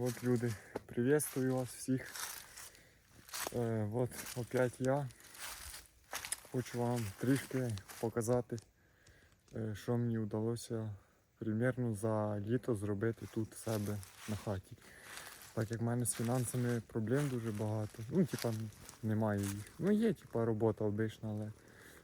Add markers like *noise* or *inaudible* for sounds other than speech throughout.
Вот люди, приветствую вас всіх. Е, вот опять я. Хочу вам трішки показати, е, що мені вдалося примірно за літо зробити тут себе на хаті. Так як в мене з фінансами проблем дуже багато. Ну, типа, немає їх. Ну, є, типа, робота обична, але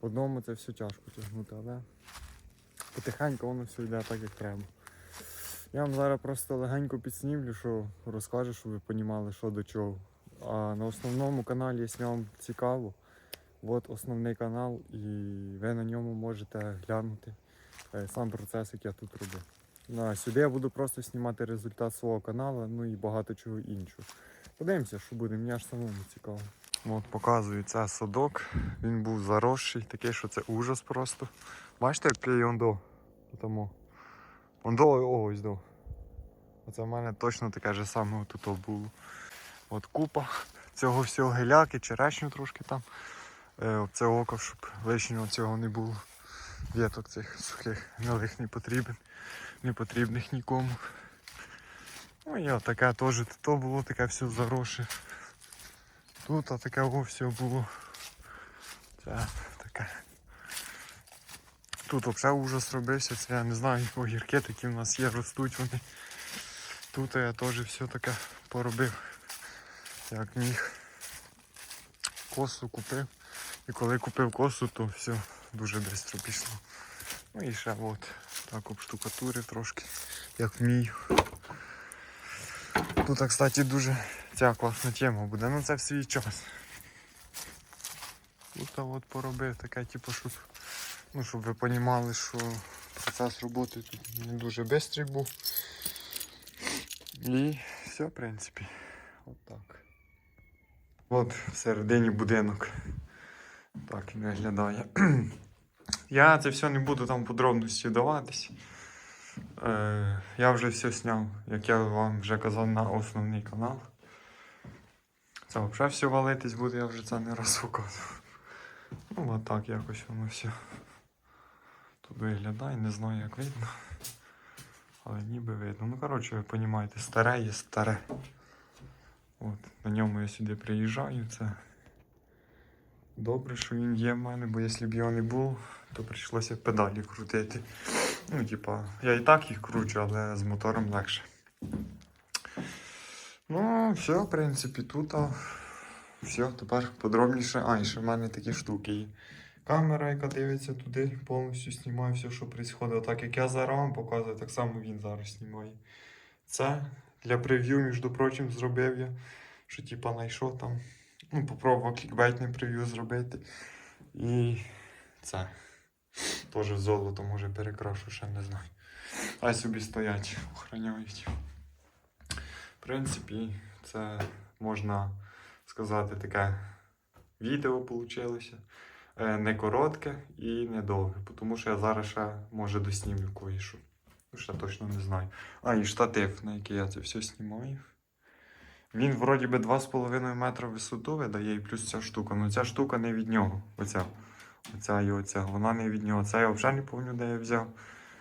в одному це все тяжко тягнути, але потихеньку воно все йде так, як треба. Я вам зараз просто легенько підснімлю, що розкажу, щоб ви розуміли, що до чого. А на основному каналі, якщо вам цікаво, от основний канал, і ви на ньому можете глянути е, сам процес, як я тут. Ну, а сюди я буду просто знімати результат свого каналу, ну і багато чого іншого. Подивимося, що буде, мені аж самому цікаво. От показую це садок. Він був заросший, такий, що це ужас просто. Бачите, який он до тому. Он до ось до. Оце в мене точно таке ж саме тут було. От купа цього всього геляки, черешню трошки там. Е, це око, щоб лишнього цього не було. Віток цих сухих гнилих не потрібен, не потрібних нікому. Ну і таке теж то було таке все заросше. Тут а таке все було. Це таке. Тут взагалі ужас робився, це я не знаю, огірки такі в нас є, ростуть вони. Тут я теж все таке поробив, як міг. Косу купив. І коли купив косу, то все дуже швидко пішло. Ну і ще от так обштукатурив трошки, як вмію. Тут, кстати, дуже ця класна тема буде, ну це в свій час. Тут от поробив таке, типу, щоб, ну, щоб ви розуміли, що процес роботи тут не дуже швидкий був. І все, в принципі. От так. От всередині будинок. Так він виглядає. *clears throat* Я це все не буду там подробності даватись. Е, я вже все зняв, як я вам вже казав, на основний канал. Це взагалі все валитись буде, я вже це не раз показував. Ну, от так якось воно все. Тут виглядає, не знаю як видно. Але ніби видно. Ну, коротше, ви розумієте, старе є старе. От, на ньому я сюди приїжджаю. Це добре, що він є в мене, бо якщо б його не було, то прийшлося педалі крутити. Ну, типа, я і так їх кручу, але з мотором легше. Ну, все, в принципі, тут. Все, тепер подробніше. А, і ще в мене такі штуки є. Камера, яка дивиться туди, повністю знімає все, що відбувається. Так як я зараз вам показую, так само він зараз знімає. Це для прев'ю, між прочим, зробив я. Що типа знайшов там. Ну, попробував клікбейтне прев'ю зробити. І це. Теж золото може перекрашу, ще не знаю. Хай собі стоять, охороняють. В принципі, це можна сказати таке відео вийшло. Не коротке і не довге, тому що я зараз ще може доснімлю кое-що. Ну, ще точно не знаю. А, і штатив, на який я це все знімаю. Він вроді би 2,5 метра висоту видає і плюс ця штука. Ну ця штука не від нього. Оця. Оця і оця. Вона не від нього. Це я взагалі не пам'ятаю, де я взяв.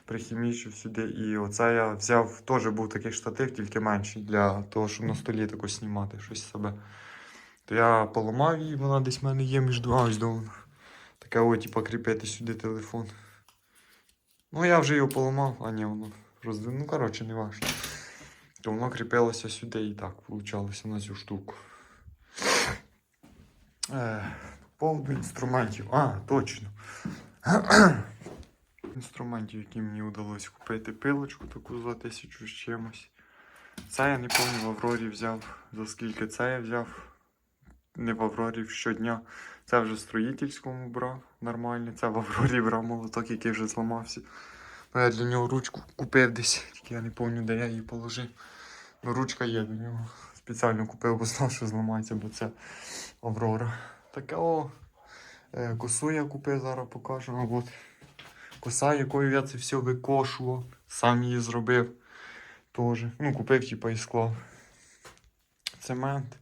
Прихімічив сюди. І оце я взяв, теж був такий штатив, тільки менший, для того, щоб на столі тако знімати щось себе. То я поламав її, вона десь в мене є між А, ось до Таке ось, типу, кріпити сюди телефон. Ну, я вже його поламав, а ні, воно роздвинув. Ну, коротше, не важно. То воно кріпилося сюди і так вийшло на цю штуку. Е, по поводу інструментів. А, точно. *coughs* інструментів, які мені вдалося купити. Пилочку таку за тисячу з чимось. Це я не пам'ятаю, в Аврорі взяв. За скільки це я взяв. Не в Аврорі щодня. Це вже строїтельському брав нормально. Це в Аврорі брав молоток, який вже зламався. Ну, я для нього ручку купив десь, тільки я не пам'ятаю, де я її положив. Ну, ручка є до нього. Спеціально купив, бо знав, що зламається, бо це Аврора. Таке о. е, Косу я купив, зараз покажу. А от. Коса, якою я це все викошував, сам її зробив. Теж. Ну, купив, типа, і склав. Цемент.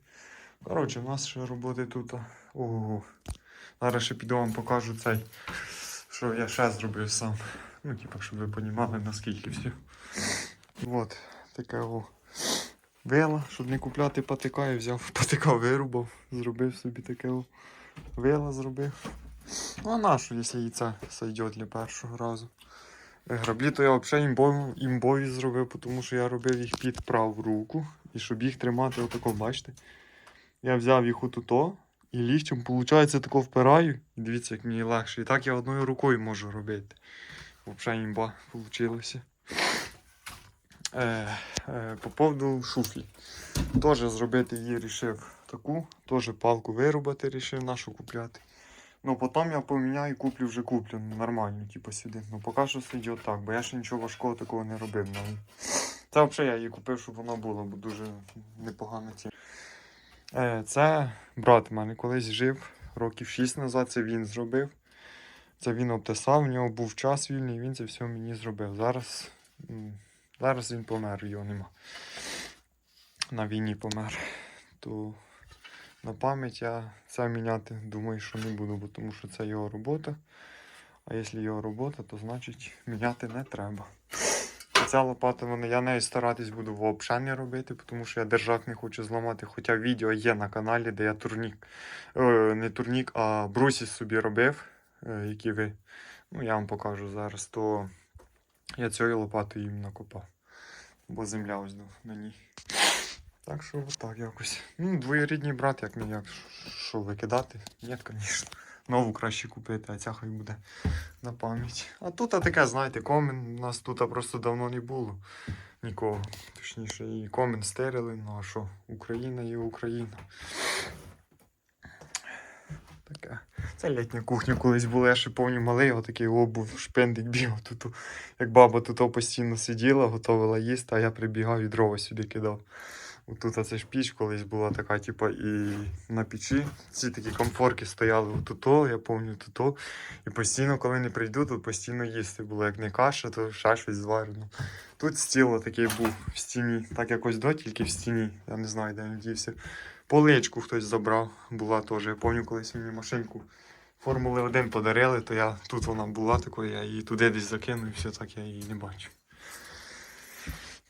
Коротше, у нас ще роботи тут. Ого. Зараз ще піду вам покажу цей, що я ще зробив сам. Ну, типа, щоб ви розуміли, наскільки все. От, таке о. вила, щоб не купляти патика, я взяв *laughs* патика, вирубав, зробив собі таке о, вила зробив. Ну а на що, якщо і це сойде для першого разу. Е, Граблі то я взагалі імбові, імбові зробив, тому що я робив їх під праву руку. І щоб їх тримати отако, бачите. Я взяв їх отуто і ліктем, виходить, тако впираю. І дивіться, як мені легше. І так я одною рукою можу робити. Взагалі імба вийшло. Е, е, по поводу шуфлі. Теж зробити її рішив таку, теж палку вирубати рішив, нашу купляти. Ну потім я поміняю і куплю вже куплю нормально, типу сюди. Ну поки що сидить отак, бо я ще нічого важкого такого не робив. Це взагалі я її купив, щоб вона була, бо дуже непогана ціна. Е, це брат в мене колись жив років 6 назад, це він зробив. Це він обтесав, в нього був час вільний, він це все мені зробив. Зараз, зараз він помер, його нема. На війні помер. То на пам'ять я це міняти думаю, що не буду, бо тому що це його робота. А якщо його робота, то значить міняти не треба. Ця лопата мене, я нею старатись буду взагалі не робити, тому що я держак не хочу зламати. Хоча відео є на каналі, де я турнік, е, не турнік, а брусіс собі робив, е, які ви. Ну, я вам покажу зараз, то я цією лопатою їм накопав. Бо земля ось на ній. Так що отак якось. Ну, двоєрідний брат, як не як, що викидати? Ні, звісно. Нову краще купити, а ця хай буде на пам'ять. А тут а таке, знаєте, комен. У нас тут просто давно не було нікого. Точніше, і комен стерили, ну а що, Україна є Україна. Таке. Це літня кухня колись була, я ще повні малий, отакий обув, шпендик бігав тут. Як баба тут постійно сиділа, готувала їсти, а я прибігав і дрова сюди кидав. Тут це ж піч колись була така, типа, і на печі. Ці такі комфорки стояли отуто, я пам'ятаю туто. І постійно, коли не прийду, то постійно їсти було. Як не каша, то ще щось зварено. Тут стіл такий був в стіні. Так якось до, тільки в стіні. Я не знаю, де він дівся. Поличку хтось забрав, була теж. Я пам'ятаю, колись мені машинку Формули 1 подарили, то я тут вона була такою, я її туди десь закинув і все так я її не бачу.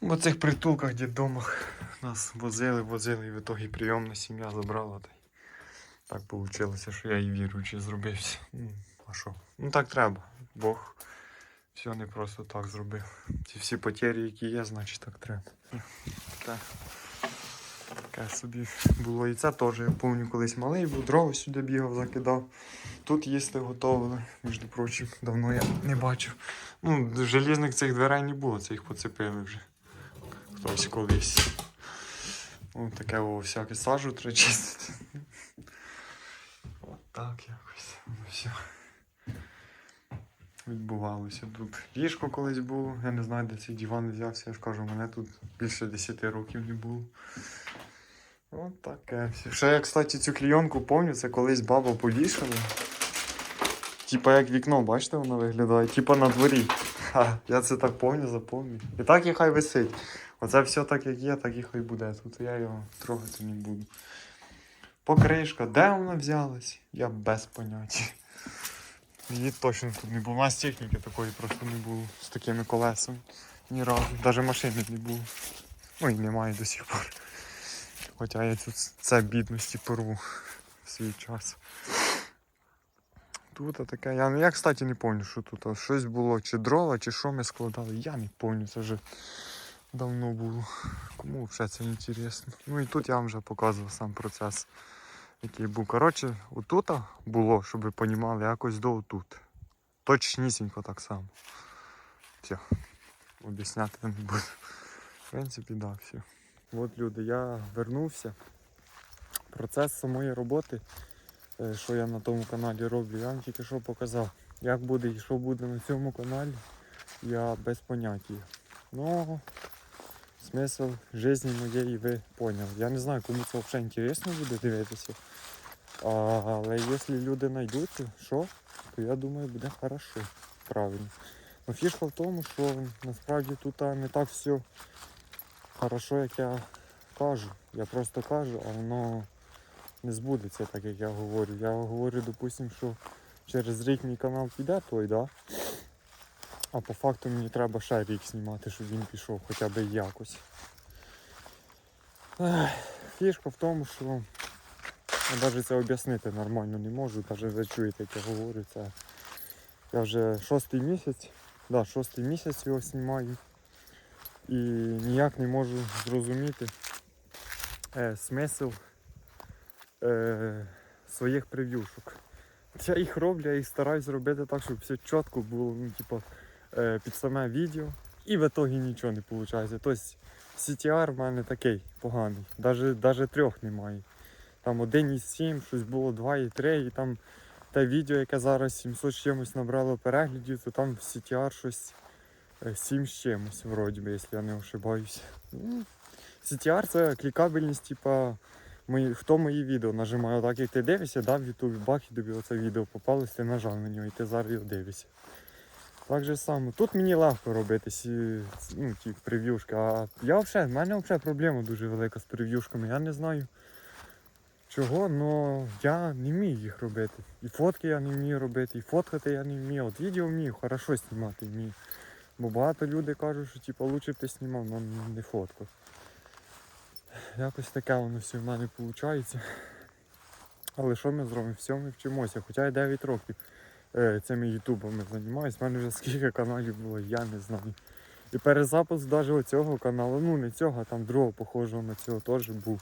В цих притулках, дідомах нас возили, возили, і в ітогі прийомна сім'я забрала. Так вийшло, що я і віруючий зробився. А що? Ну так треба. Бог все не просто так зробив. Ці всі потері, які є, значить так треба. Так. Таке собі було і це теж. Я пам'ятаю, колись малий був, дрова сюди бігав, закидав. Тут їсти готували, між прочим, давно я не бачив. Ну, желізних цих дверей не було, це їх поцепили вже. Хтось колись. Ну, таке о, всяке сажу треба чистити. От так якось. все. Відбувалося тут. Ліжко колись було, я не знаю, де цей диван взявся, я ж кажу, мене тут більше 10 років не було. От таке. Ще я, кстати, цю клійонку пам'ятаю, це колись баба повішала. Типа як вікно, бачите, воно виглядає, типа на дворі. Ха, я це так пам'ятаю, запам'ятаю. І так і хай висить. Оце все так як є, так і хай буде. Тут я його трогати не буду. Покришка, де вона взялась? Я без поняття. Її точно тут не було. У нас техніки такої просто не було з такими колесами. Ні разу. Навіть машини не було. Ну і немає до сих пор. Хоча я тут це бідності порву в свій час. Тут таке. Я, я, кстати, не пам'ятаю, що тут щось було, чи дрова, чи що ми складали. Я не пам'ятаю, це вже давно було. Кому взагалі це інтересно. Ну і тут я вам вже показував сам процес, який був. Коротше, отут було, щоб ви розуміли, якось до отут. Точнісінько так само. Все. Об'ясняти не буду. В принципі, так, да, все. От люди, я вернувся. Процес самої роботи, е, що я на тому каналі роблю, я вам тільки що показав. Як буде і що буде на цьому каналі, я без поняття. Ну, смисл житті моєї ви поняли. Я не знаю, кому це взагалі інтересно буде дивитися. А, але якщо люди знайдуть, що, то я думаю, буде хорошо. Правильно. Но фішка в тому, що насправді тут не так все хорошо, як я кажу. Я просто кажу, а воно не збудеться так, як я говорю. Я говорю, допустим, що через рік мій канал піде той, да? А по факту мені треба ще рік знімати, щоб він пішов хоча б якось. Фішка в тому, що я навіть це об'яснити нормально не можу, навіть ви чуєте, як я говорю, це я вже шостий місяць, да, шостий місяць його знімаю і ніяк не можу зрозуміти е, смисл е, своїх прев'юшок. Я їх роблю, я їх стараюсь зробити так, щоб все чітко було, ну, типу, під саме відео. І в итогі нічого не виходить. Тобто CTR в мене такий поганий. Даже, даже трьох немає. Там 1,7, щось було 2,3, і там те відео, яке зараз 700 з чимось набрало переглядів, то там в CTR щось е, 7 з чимось, вроді би, якщо я не ошибаюся. Ну, CTR це клікабельність, типа, хто мої відео нажимає, так як ти дивишся, да, в Ютубі, бах, і тобі оце відео попалось, ти нажав на нього і ти зараз його дивишся. Так же само. Тут мені легко робити сі, ну, ті прев'юшки, а я взагалі, в мене взагалі проблема дуже велика з прев'юшками. Я не знаю чого, але я не вмію їх робити. І фотки я не вмію робити, і фоткати я не вмію. От відео вмію, хорошо знімати вмію. Бо багато людей кажуть, що типу, лучше б ти знімав, але не фоткав. Якось таке воно все в мене виходить. Але що ми зробимо? Все ми вчимося. Хоча я 9 років цими ютубами займаюся. У мене вже скільки каналів було, я не знаю. І перезапуск навіть цього каналу, ну не цього, а там другого похожого на цього теж був.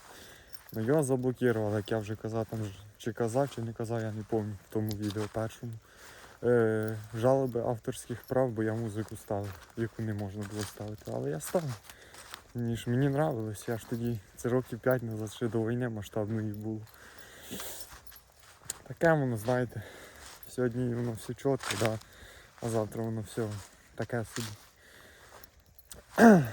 Ну його заблокували, як я вже казав, там чи казав, чи не казав, я не пам'ятаю в тому відео першому. Е, жалоби авторських прав, бо я музику ставив, яку не можна було ставити. Але я ставив. Мені ж мені нравилось, я ж тоді, це років 5 назад ще до війни масштабної було. Таке воно, знаєте, сьогодні воно все чітко, да, а завтра воно все таке собі. *clears throat*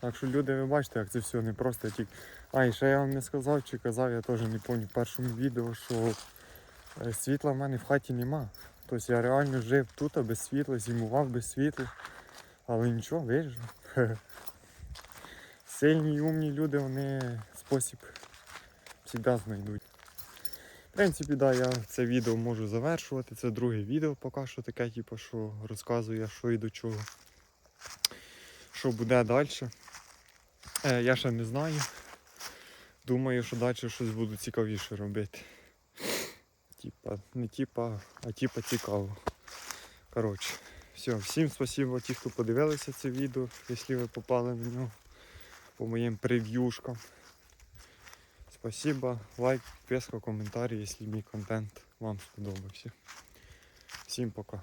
Так що люди, ви бачите, як це все не просто тільки. А, і ще я вам не сказав чи казав, я теж не пам'ятаю в першому відео, що е, світла в мене в хаті нема. Тобто я реально жив тут без світла, зимував без світла. Але нічого, вижив. *laughs* Сильні і умні люди, вони спосіб завжди знайдуть. Принципі, да, я це відео можу завершувати. Це друге відео поки що таке, типу, що розказує, що і до чого. Що буде далі. Е, я ще не знаю. Думаю, що далі щось буду цікавіше робити. Типа, не типа, а типа цікаво. Коротше, все, всім спасибо ті, хто подивилися це відео, якщо ви попали на нього по моїм прев'юшкам. Спасибо, лайк, підписка, комментарий, якщо мій контент вам сподобався. Всім пока.